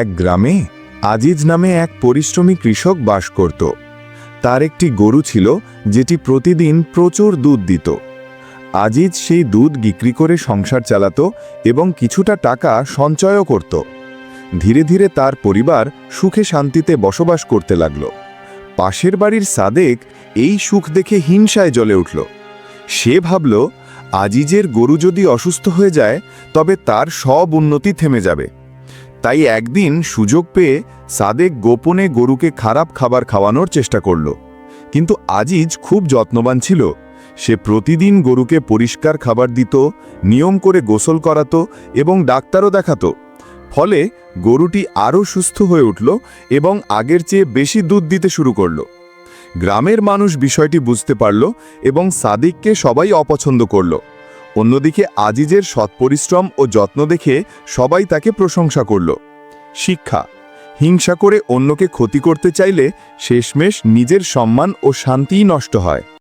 এক গ্রামে আজিজ নামে এক পরিশ্রমী কৃষক বাস করত। তার একটি গরু ছিল, যেটি প্রতিদিন প্রচুর দুধ দিত। আজিজ সেই দুধ বিক্রি করে সংসার চালাত এবং কিছুটা টাকা সঞ্চয়ও করত। ধীরে ধীরে তার পরিবার সুখে শান্তিতে বসবাস করতে লাগল। পাশের বাড়ির সাদেক এই সুখ দেখে হিংসায় জ্বলে উঠল। সে ভাবল, আজিজের গরু যদি অসুস্থ হয়ে যায়, তবে তার সব উন্নতি থেমে যাবে। তাই একদিন সুযোগ পেয়ে সাদেক গোপনে গরুকে খারাপ খাবার খাওয়ানোর চেষ্টা করল। কিন্তু আজিজ খুব যত্নবান ছিল। সে প্রতিদিন গরুকে পরিষ্কার খাবার দিত, নিয়ম করে গোসল করাতো এবং ডাক্তারও দেখাতো। ফলে গরুটি আরও সুস্থ হয়ে উঠল এবং আগের চেয়ে বেশি দুধ দিতে শুরু করল। গ্রামের মানুষ বিষয়টি বুঝতে পারল এবং সাদিককে সবাই অপছন্দ করল। অন্যদিকে আজিজের সৎ পরিশ্রম ও যত্ন দেখে সবাই তাকে প্রশংসা করল। শিক্ষা, হিংসা করে অন্যকে ক্ষতি করতে চাইলে শেষমেশ নিজের সম্মান ও শান্তিই নষ্ট হয়।